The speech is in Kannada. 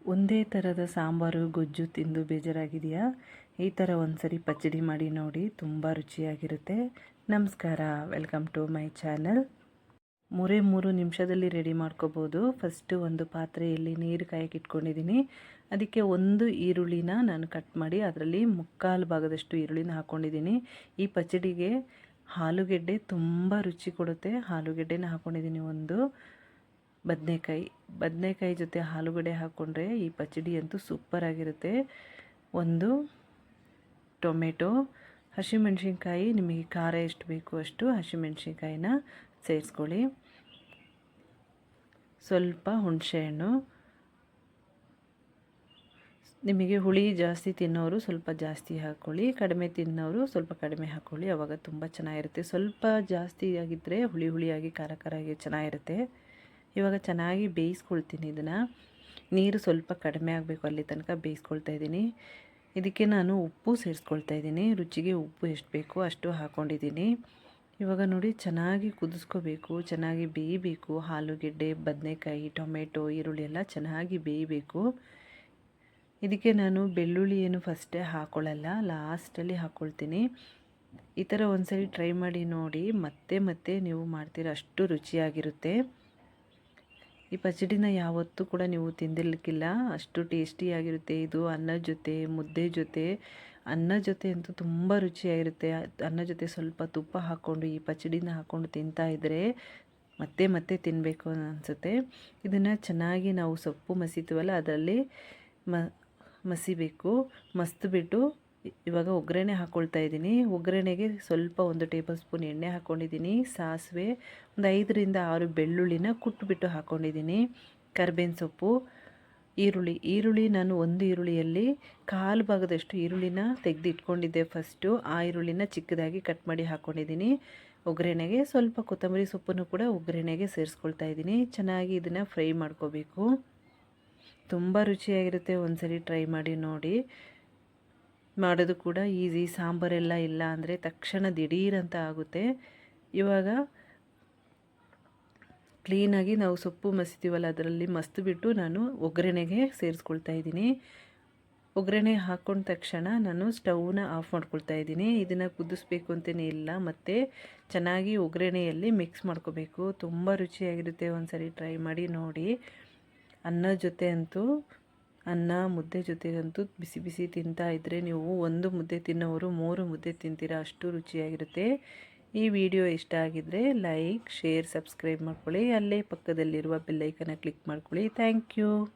ಒಂದೇ ಥರದ ಸಾಂಬಾರು, ಗೊಜ್ಜು ತಿಂದು ಬೇಜಾರಾಗಿದೆಯಾ ಈ ಥರ ಒಂದ್ಸರಿ ಪಚ್ಚಡಿ ಮಾಡಿ ನೋಡಿ, ತುಂಬ ರುಚಿಯಾಗಿರುತ್ತೆ. ನಮಸ್ಕಾರ, ವೆಲ್ಕಮ್ ಟು ಮೈ ಚಾನಲ್. ಮೂರೇ ಮೂರು ನಿಮಿಷದಲ್ಲಿ ರೆಡಿ ಮಾಡ್ಕೋಬೋದು. ಫಸ್ಟು ಒಂದು ಪಾತ್ರೆಯಲ್ಲಿ ನೀರು ಕಾಯಕ್ಕೆ ಇಟ್ಕೊಂಡಿದ್ದೀನಿ ಅದಕ್ಕೆ ಒಂದು ಈರುಳ್ಳಿನ ನಾನು ಕಟ್ ಮಾಡಿ ಅದರಲ್ಲಿ ಮುಕ್ಕಾಲು ಭಾಗದಷ್ಟು ಈರುಳ್ಳಿನ ಹಾಕ್ಕೊಂಡಿದ್ದೀನಿ ಈ ಪಚ್ಚಡಿಗೆ ಆಲೂಗೆಡ್ಡೆ ತುಂಬ ರುಚಿ ಕೊಡುತ್ತೆ. ಆಲೂಗೆಡ್ಡೆನ ಹಾಕ್ಕೊಂಡಿದ್ದೀನಿ ಒಂದು. ಬದನೆಕಾಯಿ. ಬದನೆಕಾಯಿ ಜೊತೆ ಆಲೂಗಡ್ಡೆ ಹಾಕ್ಕೊಂಡ್ರೆ ಈ ಪಚಡಿ ಅಂತೂ ಸೂಪರಾಗಿರುತ್ತೆ ಒಂದು ಟೊಮೆಟೊ, ಹಸಿಮೆಣ್ಸಿನ್ಕಾಯಿ, ನಿಮಗೆ ಖಾರ ಎಷ್ಟು ಬೇಕು ಅಷ್ಟು ಹಸಿಮೆಣ್ಸಿನ್ಕಾಯಿನ ಸೇರಿಸ್ಕೊಳ್ಳಿ. ಸ್ವಲ್ಪ ಹುಣಸೆಹಣ್ಣು ನಿಮಗೆ ಹುಳಿ ಜಾಸ್ತಿ ತಿನ್ನೋರು ಸ್ವಲ್ಪ ಜಾಸ್ತಿ ಹಾಕ್ಕೊಳ್ಳಿ ಕಡಿಮೆ ತಿನ್ನೋರು ಸ್ವಲ್ಪ ಕಡಿಮೆ ಹಾಕ್ಕೊಳ್ಳಿ ಆವಾಗ ತುಂಬ ಚೆನ್ನಾಗಿರುತ್ತೆ. ಸ್ವಲ್ಪ ಜಾಸ್ತಿ ಆಗಿದ್ದರೆ ಹುಳಿ ಹುಳಿಯಾಗಿ ಖಾರ ಖಾರಾಗಿ ಚೆನ್ನಾಗಿರುತ್ತೆ. ಇವಾಗ ಚೆನ್ನಾಗಿ ಬೇಯಿಸ್ಕೊಳ್ತೀನಿ ಇದನ್ನು. ನೀರು ಸ್ವಲ್ಪ ಕಡಿಮೆ ಆಗಬೇಕು ಅಲ್ಲಿ ತನಕ ಬೇಯಿಸ್ಕೊಳ್ತಾ ಇದ್ದೀನಿ. ಇದಕ್ಕೆ ನಾನು ಉಪ್ಪು ಸೇರಿಸ್ಕೊಳ್ತಾ ಇದ್ದೀನಿ. ರುಚಿಗೆ ಉಪ್ಪು ಎಷ್ಟು ಬೇಕು ಅಷ್ಟು ಹಾಕ್ಕೊಂಡಿದ್ದೀನಿ ಇವಾಗ ನೋಡಿ ಚೆನ್ನಾಗಿ ಕುದಿಸ್ಕೋಬೇಕು, ಚೆನ್ನಾಗಿ ಬೇಯಬೇಕು. ಆಲೂಗೆಡ್ಡೆ, ಬದನೆಕಾಯಿ, ಟೊಮೆಟೊ, ಈರುಳ್ಳಿ ಎಲ್ಲ ಚೆನ್ನಾಗಿ ಬೇಯಬೇಕು. ಇದಕ್ಕೆ ನಾನು ಬೆಳ್ಳುಳ್ಳಿ ಏನು ಫಸ್ಟೇ ಹಾಕ್ಕೊಳ್ಳಲ್ಲ ಲಾಸ್ಟಲ್ಲಿ ಹಾಕ್ಕೊಳ್ತೀನಿ ಈ ಥರ ಒಂದ್ಸರಿ ಟ್ರೈ ಮಾಡಿ ನೋಡಿ, ಮತ್ತೆ ಮತ್ತೆ ನೀವು ಮಾಡ್ತೀರ ಅಷ್ಟು ರುಚಿಯಾಗಿರುತ್ತೆ. ಈ ಪಚಡಿನ ಯಾವತ್ತೂ ಕೂಡ ನೀವು ತಿಂದಿರ್ಲಿಕ್ಕಿಲ್ಲ. ಅಷ್ಟು ಟೇಸ್ಟಿಯಾಗಿರುತ್ತೆ ಇದು. ಅನ್ನ ಜೊತೆ, ಮುದ್ದೆ ಜೊತೆ. ಅನ್ನ ಜೊತೆ ಅಂತೂ ತುಂಬ ರುಚಿಯಾಗಿರುತ್ತೆ. ಅನ್ನ ಜೊತೆ ಸ್ವಲ್ಪ ತುಪ್ಪ ಹಾಕ್ಕೊಂಡು, ಈ ಪಚಡಿನ ಹಾಕ್ಕೊಂಡು ತಿಂತಾ ಇದ್ದರೆ ಮತ್ತೆ ಮತ್ತೆ ತಿನ್ನಬೇಕು ಅನಿಸುತ್ತೆ. ಇದನ್ನು ಚೆನ್ನಾಗಿ ನಾವು ಸೊಪ್ಪು ಮಸಿತೀವಲ್ಲ, ಅದರಲ್ಲಿ ಮಸಿಬೇಕು. ಮಸ್ತು ಬಿಟ್ಟು ಇವಾಗ ಒಗ್ಗರಣೆ ಹಾಕ್ಕೊಳ್ತಾ ಇದ್ದೀನಿ. ಒಗ್ಗರಣೆಗೆ ಸ್ವಲ್ಪ ಒಂದು ಟೇಬಲ್ ಸ್ಪೂನ್ ಎಣ್ಣೆ ಹಾಕ್ಕೊಂಡಿದ್ದೀನಿ ಸಾಸಿವೆ ಒಂದು ಐದರಿಂದ ಆರು ಬೆಳ್ಳುಳ್ಳಿನ ಕುಟ್ಬಿಟ್ಟು ಹಾಕ್ಕೊಂಡಿದ್ದೀನಿ ಕರ್ಬೇವಿನ ಸೊಪ್ಪು, ಈರುಳ್ಳಿ. ಈರುಳ್ಳಿ ನಾನು ಒಂದು ಈರುಳ್ಳಿಯಲ್ಲಿ ಕಾಲು ಭಾಗದಷ್ಟು ಈರುಳ್ಳಿನ ತೆಗೆದು ಇಟ್ಕೊಂಡಿದ್ದೆ ಫಸ್ಟು ಆ ಈರುಳ್ಳಿನ ಚಿಕ್ಕದಾಗಿ ಕಟ್ ಮಾಡಿ ಹಾಕ್ಕೊಂಡಿದ್ದೀನಿ ಒಗ್ಗರಣೆಗೆ ಸ್ವಲ್ಪ ಕೊತ್ತಂಬರಿ ಸೊಪ್ಪನ್ನು ಕೂಡ ಒಗ್ಗರಣೆಗೆ ಸೇರಿಸ್ಕೊಳ್ತಾ ಇದ್ದೀನಿ. ಚೆನ್ನಾಗಿ ಇದನ್ನು ಫ್ರೈ ಮಾಡ್ಕೋಬೇಕು. ತುಂಬ ರುಚಿಯಾಗಿರುತ್ತೆ ಒಂದ್ಸರಿ ಟ್ರೈ ಮಾಡಿ ನೋಡಿ. ಮಾಡೋದು ಕೂಡ ಈಸಿ, ಸಾಂಬಾರೆಲ್ಲ ಇಲ್ಲ ಅಂದರೆ ತಕ್ಷಣ ದಿಢೀರಂತ ಆಗುತ್ತೆ. ಇವಾಗ ಕ್ಲೀನಾಗಿ ನಾವು ಸೊಪ್ಪು ಮಸಿತೀವಲ್ಲ, ಅದರಲ್ಲಿ ಮಸ್ತು ಬಿಟ್ಟು ನಾನು ಒಗ್ಗರಣೆಗೆ ಸೇರಿಸ್ಕೊಳ್ತಾ ಇದ್ದೀನಿ. ಒಗ್ಗರಣೆ ಹಾಕ್ಕೊಂಡ ತಕ್ಷಣ ನಾನು ಸ್ಟವ್ನ ಆಫ್ ಮಾಡ್ಕೊಳ್ತಾ ಇದ್ದೀನಿ. ಇದನ್ನು ಕುದಿಸ್ಬೇಕು ಅಂತಲೇ ಇಲ್ಲ, ಮತ್ತು ಚೆನ್ನಾಗಿ ಒಗ್ಗರಣೆಯಲ್ಲಿ ಮಿಕ್ಸ್ ಮಾಡ್ಕೋಬೇಕು. ತುಂಬ ರುಚಿಯಾಗಿರುತ್ತೆ ಒಂದು ಸರಿ ಟ್ರೈ ಮಾಡಿ ನೋಡಿ. ಅನ್ನ ಜೊತೆ ಅಂತೂ ಅನ್ನ, ಮುದ್ದೆ ಜೊತೆಗಂತೂ ಬಿಸಿ ಬಿಸಿ ತಿಂತಾ ಇದ್ದರೆ ನೀವು ಒಂದು ಮುದ್ದೆ ತಿನ್ನೋರು ಮೂರು ಮುದ್ದೆ ತಿಂತೀರಾ? ಅಷ್ಟು ರುಚಿಯಾಗಿರುತ್ತೆ. ಈ ವಿಡಿಯೋ ಇಷ್ಟ ಆಗಿದ್ದರೆ ಲೈಕ್, ಶೇರ್, ಸಬ್ಸ್ಕ್ರೈಬ್ ಮಾಡ್ಕೊಳ್ಳಿ. ಅಲ್ಲೇ ಪಕ್ಕದಲ್ಲಿರುವ ಬೆಲ್ಲೈಕನ್ನ ಕ್ಲಿಕ್ ಮಾಡ್ಕೊಳ್ಳಿ. Thank you.